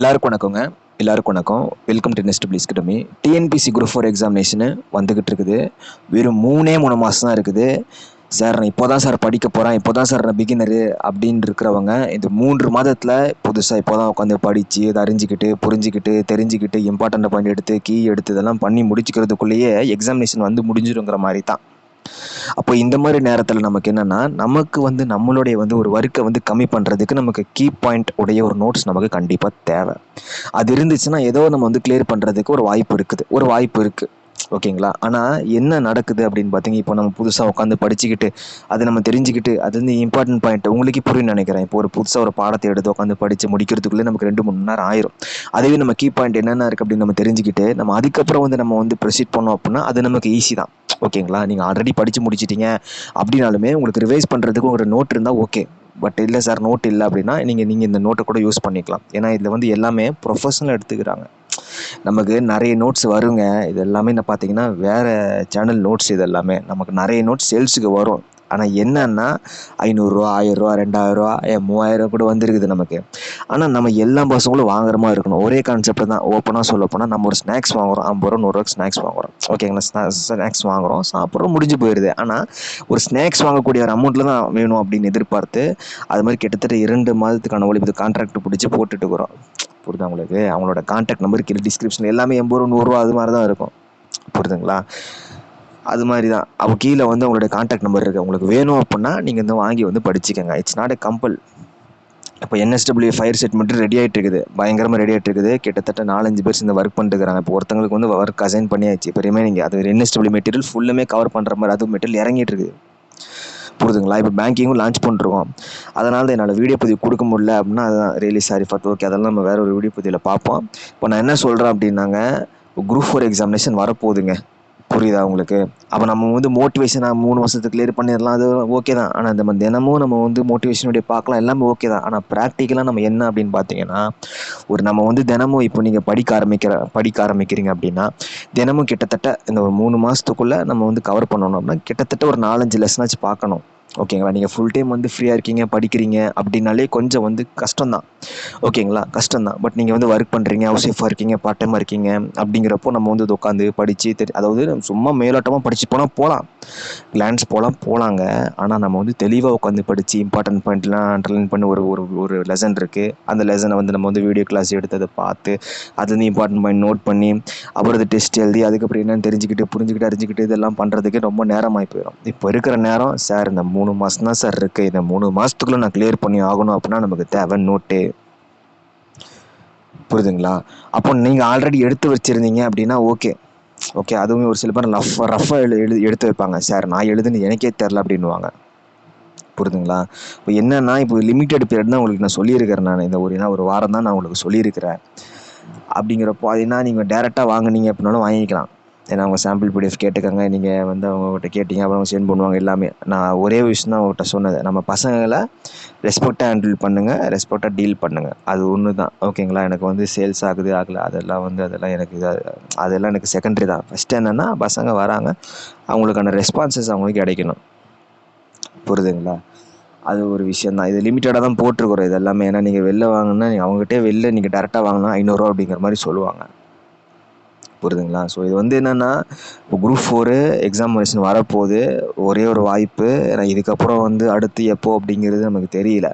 எல்லாருக்கும் வணக்கங்க. எல்லாருக்கும் வணக்கம். வெல்கம் டு நெஸ்ட் பிளீஸ் கிட்டமி டிஎன்பிசி குரூப் ஃபோர் எக்ஸாமினேஷனு வந்துக்கிட்டு இருக்குது. வெறும் மூணே மூணு மாதம் தான் இருக்குது. சார் நான் இப்போ தான் சார் படிக்க போகிறேன் இப்போ தான் சார் நான் பிகினரு அப்படின்னு இருக்கிறவங்க இந்த மூன்று மாதத்தில் புதுசாக இப்போ தான் உட்காந்து படித்து இதை அறிஞ்சிக்கிட்டு புரிஞ்சிக்கிட்டு தெரிஞ்சுக்கிட்டு இம்பார்ட்டண்ட்டை பாயிண்ட் எடுத்து கீ எடுத்து இதெல்லாம் பண்ணி முடிச்சுக்கிறதுக்குள்ளேயே எக்ஸாமினேஷன் வந்து முடிஞ்சிருங்கிற மாதிரி தான். அப்போ இந்த மாதிரி நேரத்தில் நமக்கு என்னென்னா நமக்கு வந்து நம்மளுடைய வந்து ஒரு ஒர்க்கை வந்து கம்மி பண்ணுறதுக்கு நமக்கு கீ பாயிண்ட் உடைய ஒரு நோட்ஸ் நமக்கு கண்டிப்பாக தேவை. அது இருந்துச்சுன்னா ஏதோ நம்ம வந்து கிளியர் பண்ணுறதுக்கு ஒரு வாய்ப்பு இருக்குது. ஒரு வாய்ப்பு இருக்குது ஓகேங்களா? ஆனால் என்ன நடக்குது அப்படின்னு பார்த்தீங்க இப்போ நம்ம புதுசாக உட்காந்து படிச்சுக்கிட்டு அதை நம்ம தெரிஞ்சுக்கிட்டு அது வந்து இம்பார்ட்டன்ட் பாயிண்ட் உங்களுக்கு புரியும் நினைக்கிறேன். இப்போ ஒரு புதுசாக ஒரு பாடத்தை எடுத்து உட்காந்து படித்து முடிக்கிறதுக்குள்ளே நமக்கு ரெண்டு மூணு நேரம் ஆயிரும். அதுவே நம்ம கீ பாயிண்ட் என்னென்ன இருக்குது அப்படின்னு நம்ம தெரிஞ்சுக்கிட்டு நம்ம அதுக்கப்புறம் வந்து நம்ம வந்து ப்ரொசீட் பண்ணோம் அப்படின்னா அது நமக்கு ஈஸி தான். ஓகேங்களா? நீங்கள் ஆல்ரெடி படித்து முடிச்சிட்டீங்க அப்படின்னாலுமே உங்களுக்கு ரிவைஸ் பண்ணுறதுக்கு ஒரு நோட் இருந்தால் ஓகே பட் இல்லை சார் நோட் இல்லை அப்படின்னா நீங்கள் நீங்கள் இந்த நோட்டை கூட யூஸ் பண்ணிக்கலாம். ஏன்னா இதில் வந்து எல்லாமே ப்ரொஃபஷனல் எடுத்துக்கிறாங்க. நமக்கு நிறைய நோட்ஸ் வருங்க. இது எல்லாமே என்ன பார்த்தீங்கன்னா வேறு சேனல் நோட்ஸ் இது எல்லாமே நமக்கு நிறைய நோட்ஸ் சேல்ஸுக்கு வரும். ஆனால் என்னன்னா ஐநூறுரூவா ஆயிரரூவா ரெண்டாயிரரூவா ஏன் மூவாயிரம் கூட வந்துருக்குது நமக்கு. ஆனால் நம்ம எல்லா பசங்களும் வாங்குற மாதிரி இருக்கணும். ஒரே கான்செப்ட் தான். ஓப்பனாக சொல்ல போனால் நம்ம ஒரு ஸ்நாக்ஸ் வாங்குறோம். ஐம்பது ரூபா நூறுரூவா ஸ்நாக்ஸ் வாங்குறோம். ஓகேங்களா ஸ்நாக்ஸ் வாங்குறோம். சாப்பிட்றோம் முடிஞ்சு போயிடுது ஆனால் ஒரு ஸ்நாக்ஸ் வாங்கக்கூடிய ஒரு அமௌண்ட்டில் தான் வேணும் அப்படின்னு எதிர்பார்த்து அது மாதிரி கிட்டத்தட்ட இரண்டு மாதத்துக்கான ஒழிப்பு கான்ட்ராக்ட் பிடிச்சி போட்டுட்டு இருக்கிறோம். புரியுதா உங்களுக்கு? அவங்களோட கான்டாக்ட் நம்பர் கீழே டிஸ்கிரிப்ஷன் எல்லாமே எண்பது ரூபா நூறுரூவா அது மாதிரி தான் இருக்கும். புரியுதுங்களா? அது மாதிரி தான் அவள் கீழே வந்து அவங்களுடைய கான்டாக்ட் நம்பர் இருக்குது உங்களுக்கு வேணும் அப்படின்னா நீங்கள் வந்து வாங்கி வந்து படிச்சுக்கோங்க. இட்ஸ் நாட் எ கம்பல் இப்போ என்எஸ்டபிள்யூ ஃபயர் செட் மட்டும் ரெடி ஆகிட்டு இருக்குது. பயங்கரமாக ரெடி ஆகிட்டு இருக்குது. கிட்டத்தட்ட நாலஞ்சு பேர் இந்த ஒர்க் பண்ணிட்டுருக்காங்க இப்போ ஒருத்தங்களுக்கு வந்து ஒர்க் அசைன் பண்ணியாச்சு. இப்போ ரிமைனிங் அது என்எஸ்டபிள்யூ மெட்டீரியல் ஃபுல்லுமே கவர் பண்ணுற மாதிரி அது மெட்டீரியல் இறங்கிட்டு இருக்குது. புரிதுங்களா இப்போ பேங்கிங்கும் லான்ச் பண்ணிருக்கோம். அதனால தான் என்னால் வீடியோ பதிவு கொடுக்க முடியல அப்படின்னா அதுதான் ரியலி சாரி ஃபார் ஓகே அதெல்லாம் நம்ம வேறு ஒரு வீடியோ பதிவில் பார்ப்போம். இப்போ நான் என்ன சொல்கிறேன் அப்படின்னாங்க குரூப் ஃபோர் எக்ஸாமினேஷன் வரப்போகுதுங்க. புரியுதா உங்களுக்கு? அப்போ நம்ம வந்து மோட்டிவேஷனாக மூணு வருஷத்துக்கு கிளியர் பண்ணிடலாம். அது ஓகே தான். ஆனால் நம்ம தினமும் நம்ம வந்து மோட்டிவேஷனுடைய பார்க்கலாம். எல்லாமே ஓகே தான். ஆனால் ப்ராக்டிக்கலாக நம்ம என்ன அப்படின்னு பார்த்தீங்கன்னா ஒரு நம்ம வந்து தினமும் இப்போ நீங்கள் படிக்க ஆரம்பிக்கிற படிக்க ஆரம்பிக்கிறீங்க அப்படின்னா தினமும் கிட்டத்தட்ட இந்த ஒரு மூணு மாதத்துக்குள்ளே நம்ம வந்து கவர் பண்ணணும் அப்படின்னா கிட்டத்தட்ட ஒரு நாலஞ்சு லெசனாச்சு பார்க்கணும். ஓகேங்களா நீங்கள் ஃபுல் டைம் வந்து ஃப்ரீயாக இருக்கீங்க படிக்கிறீங்க அப்படின்னாலே கொஞ்சம் வந்து கஷ்டம்தான். ஓகேங்களா கஷ்டம்தான். பட் நீங்கள் வந்து ஒர்க் பண்ணுறீங்க ஹவுஸ் ஒய்ஃபாக இருக்கீங்க பார்ட் டைமாக இருக்கீங்க அப்படிங்கிறப்போ நம்ம வந்து உட்காந்து படித்து தெரி அதாவது சும்மா மேலோட்டமாக படித்து போனால் போகலாம் கிளான்ஸ் போகலாம் போகலாங்க ஆனால் நம்ம வந்து தெளிவாக உட்காந்து படித்து இம்பார்ட்டன்ட் பாயிண்ட்லாம் அண்டர்லைன் பண்ணி ஒரு ஒரு ஒரு லெசன் இருக்குது அந்த லெசனை வந்து நம்ம வந்து வீடியோ கிளாஸ் எடுத்து அதை பார்த்து அது வந்து இம்பார்ட்டன்ட் பாயிண்ட் நோட் பண்ணி அப்புறம் அது டெஸ்ட் எழுதி அதுக்கப்புறம் என்னென்னு தெரிஞ்சுக்கிட்டு புரிஞ்சுக்கிட்டு அறிஞ்சிக்கிட்டு இதெல்லாம் பண்ணுறதுக்கு ரொம்ப நேரமாகி போயிடும் இப்போ இருக்கிற நேரம் சார் இந்த மூணு மாதம் தான் சார் இருக்குது இந்த மூணு மாதத்துக்குள்ளே நான் கிளியர் பண்ணி ஆகணும் அப்படின்னா நமக்கு தேவை நோட்டு புரியுதுங்களா? அப்போ நீங்கள் ஆல்ரெடி எடுத்து வச்சுருந்தீங்க அப்படின்னா ஓகே ஓகே அதுவுமே ஒரு சில பேர் ரஃப் ரஃபாக எழு எழு எடுத்து வைப்பாங்க. சார் நான் எழுதுன்னு எனக்கே தெரில அப்படின்வாங்க புரியுதுங்களா? இப்போ என்னென்னா இப்போ லிமிட்டெட் பீரியட் தான் உங்களுக்கு நான் சொல்லியிருக்கிறேன் நான். இந்த ஒரு ஒரு வாரம் தான் நான் உங்களுக்கு சொல்லியிருக்கிறேன். அப்படிங்கிறப்போ அது என்ன நீங்கள் டேரெக்டாக வாங்கினீங்க அப்படின்னாலும் வாங்கிக்கலாம். ஏன்னா அவங்க சாம்பிள் பிடிஎஃப் கேட்டுக்கோங்க. நீங்கள் வந்து அவங்ககிட்ட கேட்டிங்க. அப்புறம் அவங்க சென்ட் பண்ணுவாங்க எல்லாமே. நான் ஒரே விஷயம் தான் அவங்ககிட்ட சொன்னது. நம்ம பசங்களை ரெஸ்பெக்டாக ஹேண்டில் பண்ணுங்கள் ரெஸ்பெக்டாக டீல் பண்ணுங்கள் அது ஒன்று தான் ஓகேங்களா எனக்கு வந்து சேல்ஸ் ஆகுது ஆகலை. அதெல்லாம் வந்து அதெல்லாம் எனக்கு இதாக அதெல்லாம் எனக்கு செகண்டரி தான். ஃபஸ்ட்டு என்னென்னா பசங்க வராங்க. அவங்களுக்கான ரெஸ்பான்சஸ் அவங்களுக்கு கிடைக்கணும். புரியுதுங்களா அது ஒரு விஷயம் தான். இது லிமிட்டடாக தான் போட்டிருக்கிறோம். இது எல்லாமே. ஏன்னா நீங்கள் வெளில வாங்கினா நீங்கள் அவங்ககிட்டே வெளில நீங்கள் டேரெக்டாக வாங்கினா ஐநூறுரூவா அப்படிங்கிற மாதிரி சொல்லுவாங்க. புரியுதுங்களா ஸோ இது வந்து என்னென்னா இப்போ குரூப் ஃபோரு எக்ஸாமினேஷன் வரப்போகுது. ஒரே ஒரு வாய்ப்பு. ஏன்னா இதுக்கப்புறம் வந்து அடுத்து எப்போ அப்படிங்கிறது நமக்கு தெரியல.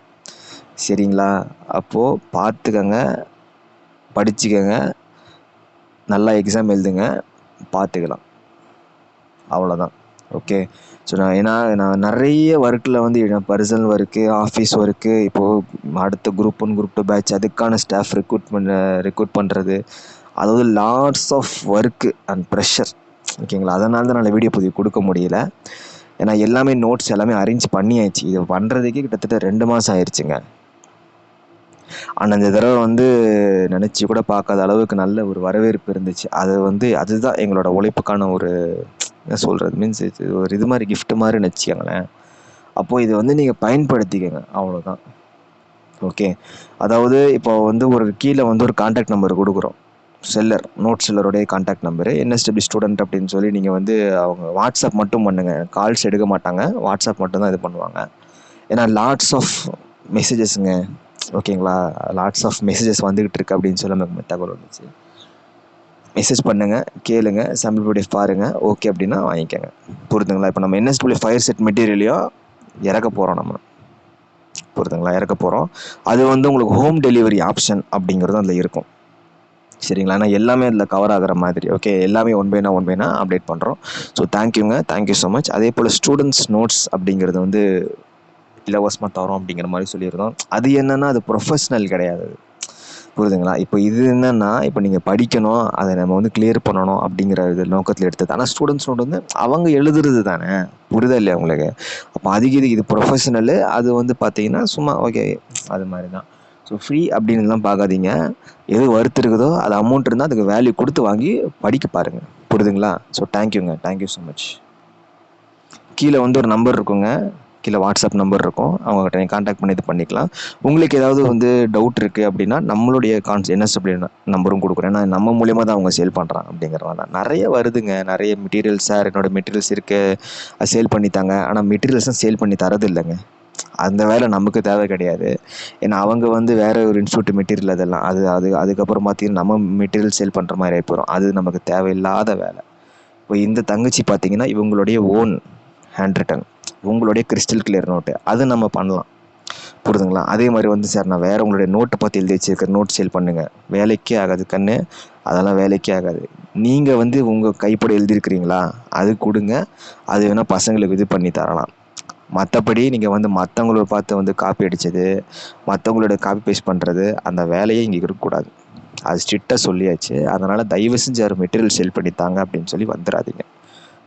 சரிங்களா? அப்போது பார்த்துக்கங்க படிச்சுக்கங்க. நல்லா எக்ஸாம் எழுதுங்க. பார்த்துக்கலாம் அவ்வளோதான் ஓகே ஸோ நான் ஏன்னா நான் நிறைய ஒர்க்கில் வந்து பர்சனல் ஒர்க்கு ஆஃபீஸ் ஒர்க்கு இப்போது அடுத்த group one group two batch அதுக்கான ஸ்டாஃப் ரெக்ரூட் பண்ண ரெக்ரூட் பண்ணுறது அதாவது lots of work and pressure ஓகேங்களா? அதனால தான் நான் வீடியோ பதிவு கொடுக்க முடியல. ஏன்னா எல்லாமே நோட்ஸ் எல்லாமே அரேஞ்ச் பண்ணியாச்சு. இது பண்ணுறதுக்கே கிட்டத்தட்ட ரெண்டு மாதம் ஆயிடுச்சுங்க ஆனால் இந்த தடவை வந்து நினச்சி கூட பார்க்காத அளவுக்கு நல்ல ஒரு வரவேற்பு இருந்துச்சு. அது வந்து அதுதான் எங்களோட உழைப்புக்கான ஒரு என்ன சொல்கிறது மீன்ஸ் இது ஒரு இது மாதிரி கிஃப்ட் மாதிரி நினச்சிக்கங்களேன் அப்போது இதை வந்து நீங்கள் பயன்படுத்திக்கங்க. அவ்வளோதான் ஓகே? அதாவது இப்போ வந்து ஒரு கீழே வந்து ஒரு கான்டாக்ட் நம்பர் கொடுக்குறோம். செல்லர் நோட் செல்லருடைய காண்டாக்ட் நம்பரு என்எஸ்டபிள்யூ ஸ்டூடெண்ட் அப்படின்னு சொல்லி நீங்கள் வந்து அவங்க வாட்ஸ்அப் மட்டும் பண்ணுங்கள் கால்ஸ் எடுக்க மாட்டாங்க. வாட்ஸ்அப் மட்டும் தான் இது பண்ணுவாங்க. ஏன்னா லாட்ஸ் ஆஃப் மெசேஜஸ்ங்க ஓகேங்களா லாட்ஸ் ஆஃப் மெசேஜஸ் வந்துக்கிட்டு இருக்கு அப்படின்னு சொல்லி நமக்கு தகவல் வந்துச்சு. மெசேஜ் பண்ணுங்கள் கேளுங்க சாம்பிள் பிடிஎஃப் பாருங்கள் ஓகே அப்படின்னா வாங்கிக்கோங்க. புரிதுங்களா? இப்போ நம்ம என்எஸ்டபிள்யூ ஃபயர் செட் மெட்டீரியலையோ இறக்க போகிறோம் நம்ம. புரிதுங்களா? இறக்க போகிறோம் அது வந்து உங்களுக்கு ஹோம் டெலிவரி ஆப்ஷன் அப்படிங்கிறது அதில் இருக்கும். சரிங்களா? ஏன்னா எல்லாமே அதில் கவர் ஆகிற மாதிரி. ஓகே எல்லாமே one by one by update பண்ணுறோம் ஸோ தேங்க்யூங்க தேங்க்யூ ஸோ மச் அதே போல் ஸ்டூடெண்ட்ஸ் நோட்ஸ் அப்படிங்கிறது வந்து இலவசமாக தரோம் அப்படிங்கிற மாதிரி சொல்லியிருந்தோம். அது என்னென்னா அது ப்ரொஃபஷ்னல் கிடையாது. புரியுதுங்களா? இப்போ இது என்னென்னா இப்போ நீங்கள் படிக்கணும் அதை நம்ம வந்து கிளியர் பண்ணணும் அப்படிங்கிற இது நோக்கத்தில் எடுத்தது. ஆனால் ஸ்டூடெண்ட்ஸ் நோட் வந்து அவங்க எழுதுறது தானே. புரியுதா இல்லையா உங்களுக்கு? அப்போ அதுக்கு இது இது ப்ரொஃபஷனலு அது வந்து பார்த்தீங்கன்னா சும்மா ஓகே அது மாதிரி தான் ஸோ ஃப்ரீ அப்படின்னுலாம் பார்க்காதீங்க. எது ஒர்த் இருக்குதோ அது அமௌண்ட் இருந்தால் அதுக்கு வேல்யூ கொடுத்து வாங்கி படிக்க பாருங்கள் புரியுதுங்களா ஸோ தேங்க்யூங்க தேங்க்யூ ஸோ மச் கீழே வந்து ஒரு நம்பர் இருக்குங்க. கீழே வாட்ஸ்அப் நம்பர் இருக்கும். அவங்ககிட்ட நீங்கள் காண்டாக்ட் பண்ணி இது பண்ணிக்கலாம். உங்களுக்கு ஏதாவது வந்து டவுட் இருக்குது அப்படின்னா நம்மளுடைய கான்ஸ் என்எஸ் நம்பரும் கொடுக்குறேன். ஏன்னா நம்ம மூலியமாக தான் அவங்க சேல் பண்ணுறாங்க அப்படிங்கிறனால தான். நிறைய வருதுங்க. நிறைய மெட்டீரியல்ஸ் சார் என்னோட மெட்டீரியல்ஸ் இருக்குது அது சேல் பண்ணித்தாங்க. ஆனால் மெட்டீரியல்ஸும் சேல் பண்ணி தரது இல்லைங்க. அந்த வேலை நமக்கு தேவை கிடையாது. ஏன்னா அவங்க வந்து வேற ஒரு இன்ஸ்டியூட் மெட்டீரியல் அதெல்லாம் அது அது அதுக்கப்புறம் பார்த்தீங்கன்னா நம்ம மெட்டீரியல் சேல் பண்ணுற மாதிரி ஆகி போகிறோம் அது நமக்கு தேவையில்லாத வேலை. இப்போ இந்த தங்கச்சி பார்த்தீங்கன்னா இவங்களுடைய ஓன் ஹேண்ட் ரிட்டன் உங்களுடைய கிறிஸ்டல் கிளியர் நோட்டு அது நம்ம பண்ணலாம். புரிதுங்களா? அதே மாதிரி வந்து சார் நான் வேறு உங்களுடைய நோட்டை பார்த்து எழுதி வச்சிருக்கேன் நோட் சேல் பண்ணுங்கள் வேலைக்கே ஆகாது கண்ணு. அதெல்லாம் வேலைக்கே ஆகாது. நீங்கள் வந்து உங்கள் கைப்பட எழுதியிருக்கிறீங்களா? அது கொடுங்க. அது வேணால் பசங்களுக்கு இது பண்ணி தரலாம். மற்றபடி நீங்கள் வந்து மற்றவங்கள பார்த்து வந்து காப்பி அடித்தது மற்றவங்களோட காப்பி பேஸ்ட் பண்ணுறது அந்த வேலையே இங்கே இருக்கக்கூடாது. அது ஸ்ட்ரிக்டாக சொல்லியாச்சு. அதனால் தயவு செஞ்சு யாரும் மெட்டீரியல் சேல் பண்ணித்தாங்க அப்படின்னு சொல்லி வந்துடாதீங்க.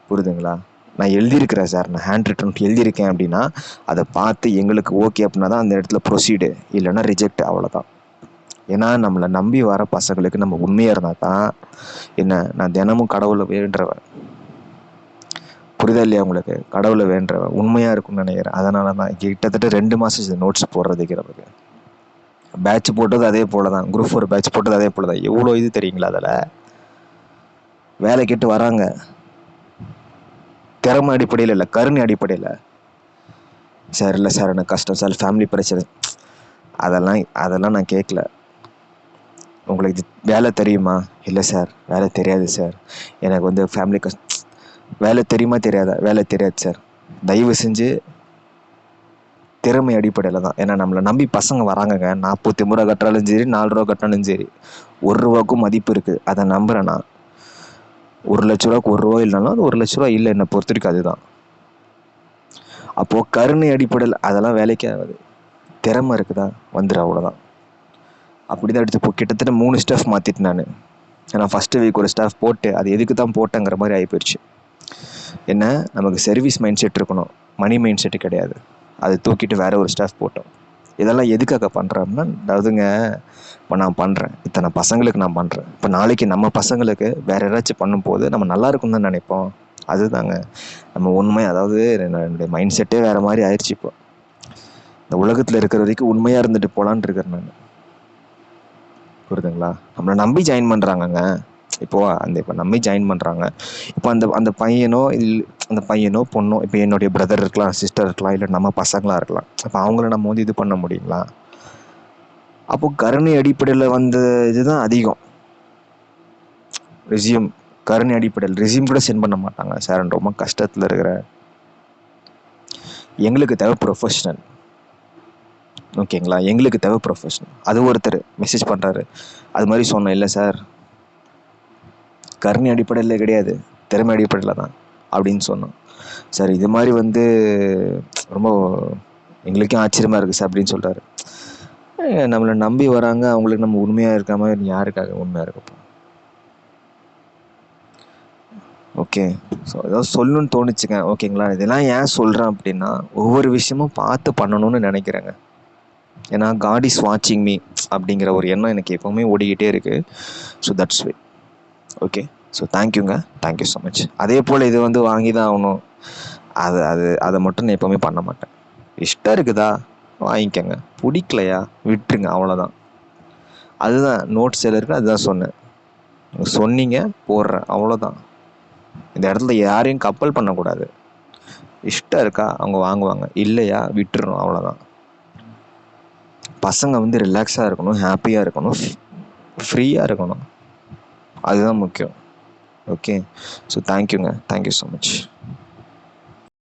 புரிதுங்களா? நான் எழுதியிருக்கிறேன் சார் நான் ஹேண்ட் ரிட்டன் எழுதியிருக்கேன் அப்படின்னா அதை பார்த்து எங்களுக்கு ஓகே அப்படின்னா தான் அந்த இடத்துல ப்ரொசீடு இல்லைன்னா ரிஜெக்ட் அவ்வளோதான் ஏன்னா நம்மளை நம்பி வர பசங்களுக்கு நம்ம உண்மையாக இருந்தால் தான் என்ன நான் தினமும் கடவுளை வேண்டுறவன். புரிதா இல்லையா உங்களுக்கு? கடவுளை வேண்டுறவன். உண்மையாக இருக்கும்னு நினைக்கிறேன். அதனால தான் கிட்டத்தட்ட ரெண்டு மாதம் நோட்ஸ் போடுறதுக்கு நமக்கு பேட்ச் போட்டது அதே போல தான் குரூப் ஃபோர் பேட்ச் போட்டது அதே போல தான் எவ்வளோ இது தெரியுங்களா அதில்? வேலை கேட்டு வராங்க. திறமை அடிப்படையில் இல்லை. கருணை அடிப்படையில். சார் இல்லை சார் எனக்கு கஷ்டம் சார். ஃபேமிலி பிரச்சனை. அதெல்லாம் அதெல்லாம் நான் கேட்கல. உங்களுக்கு இது வேலை தெரியுமா? இல்லை சார். வேலை தெரியாது சார். எனக்கு வந்து ஃபேமிலி கஷ்டம். வேலை தெரியுமா தெரியாதா? வேலை தெரியாது சார் தயவு செஞ்சு திறமை அடிப்படையில் தான். ஏன்னா நம்மளை நம்பி பசங்க வராங்கங்க. நாற்பத்தி ரூபா கட்டினாலும் சரி நாலு ரூபா கட்டினாலும் சரி ஒரு ரூபாக்கும் மதிப்பு இருக்குது அதை நம்புகிறேன்னா நான். ஒரு லட்ச ரூபாக்கு ஒரு ரூபா இல்லைனாலும் அது ஒரு லட்ச ரூபா இல்லை. என்னை பொறுத்த வரைக்கும் அதுதான். அப்போது கருணை அடிப்படையில் அதெல்லாம் வேலைக்கே ஆகாது. திறமை இருக்குதா? வந்துடு அவ்வளோதான் அப்படி தான் எடுத்து இப்போ கிட்டத்தட்ட மூணு ஸ்டாஃப் மாற்றிட்டு நான். ஏன்னா ஃபஸ்ட்டு வீக் ஒரு ஸ்டாஃப் போட்டு அது எதுக்கு தான் போட்டேங்கிற மாதிரி ஆகி போயிடுச்சு என்ன? நமக்கு சர்வீஸ் மைண்ட் செட் இருக்கணும். மணி மைண்ட் செட்டு கிடையாது. அதை தூக்கிட்டு வேற ஒரு ஸ்டாஃப் போட்டோம். இதெல்லாம் எதுக்காக பண்ணுறோம்னா அதாவதுங்க இப்போ நான் பண்ணுறேன் இத்தனை பசங்களுக்கு நான் பண்ணுறேன் இப்போ நாளைக்கு நம்ம பசங்களுக்கு வேறு யாராச்சும் பண்ணும்போது நம்ம நல்லா இருக்கும்னு தான் நினைப்போம். அதுதாங்க. நம்ம உண்மை அதாவது என்னுடைய மைண்ட் செட்டே வேறு மாதிரி ஆயிடுச்சு இப்போ. இந்த உலகத்தில் இருக்கிற வரைக்கும் உண்மையாக இருந்துட்டு போகலான் இருக்கிறேன் நான். புரியுதுங்களா? நம்மளை நம்பி ஜாயின் பண்ணுறாங்கங்க இப்போது அந்த இப்போ நம்ம ஜாயின் பண்ணுறாங்க இப்போ அந்த அந்த பையனோ இல் அந்த பையனோ பொண்ணோ இப்போ என்னுடைய பிரதர் இருக்கலாம் சிஸ்டர் இருக்கலாம் இல்லை நம்ம பசங்களாக இருக்கலாம். அப்போ அவங்கள நம்ம வந்து இது பண்ண முடியுங்களா? அப்போது கருணை அடிப்படையில் வந்த இதுதான் அதிகம். ரெசியூம் கருணை அடிப்படையில் ரெசியூம் கூட சென்ட் பண்ண மாட்டாங்க. சார் ரொம்ப கஷ்டத்தில் இருக்கிற எங்களுக்கு தேவை ப்ரொஃபஷனல் ஓகேங்களா எங்களுக்கு தேவை ப்ரொஃபஷனல் அது ஒருத்தர் மெசேஜ் பண்ணுறாரு அது மாதிரி சொன்னேன் இல்லை சார் கருணை அடிப்படையில் கிடையாது. திறமை அடிப்படையில் தான் அப்படின்னு சொன்னோம். சார் இது மாதிரி வந்து ரொம்ப எங்களுக்கே ஆச்சரியமாக இருக்குது சார் அப்படின்னு சொல்கிறாரு நம்மளை நம்பி வராங்க அவங்களுக்கு நம்ம உண்மையாக இருக்காம யாருக்காக உண்மையாக இருக்கப்போ ஓகே ஸோ ஏதாவது சொல்லணும்னு தோணுச்சுங்க. ஓகேங்களா இதெல்லாம் ஏன் சொல்கிறேன் அப்படின்னா ஒவ்வொரு விஷயமும் பார்த்து பண்ணணும்னு நினைக்கிறேங்க. ஏன்னா காட் இஸ் வாட்சிங் மீ அப்படிங்கிற ஒரு எண்ணம் எனக்கு எப்போவுமே ஓடிக்கிட்டே இருக்குது so that's way okay so தேங்க்யூங்க தேங்க்யூ ஸோ மச் அதே போல் இது வந்து வாங்கி தான் ஆகணும். அது அது அதை மட்டும் நான் எப்போவுமே பண்ண மாட்டேன். இஷ்டம் இருக்குதா? வாங்கிக்கோங்க. பிடிக்கலையா? விட்டுருங்க அவ்வளோதான் அதுதான் நோட் சேலருக்கு அதுதான் சொன்னேன். சொன்னீங்க போடுறேன் அவ்வளோதான் இந்த இடத்துல யாரையும் கப்பல் பண்ணக்கூடாது. இஷ்டம் இருக்கா? அவங்க வாங்குவாங்க. இல்லையா? விட்டுறணும் அவ்வளோதான் பசங்க வந்து ரிலாக்ஸாக இருக்கணும் ஹாப்பியாக இருக்கணும் ஃப்ரீயாக இருக்கணும். அதுதான் முக்கியம். ஓகே ஸோ தேங்க்யூங்க தேங்க்யூ ஸோ மச்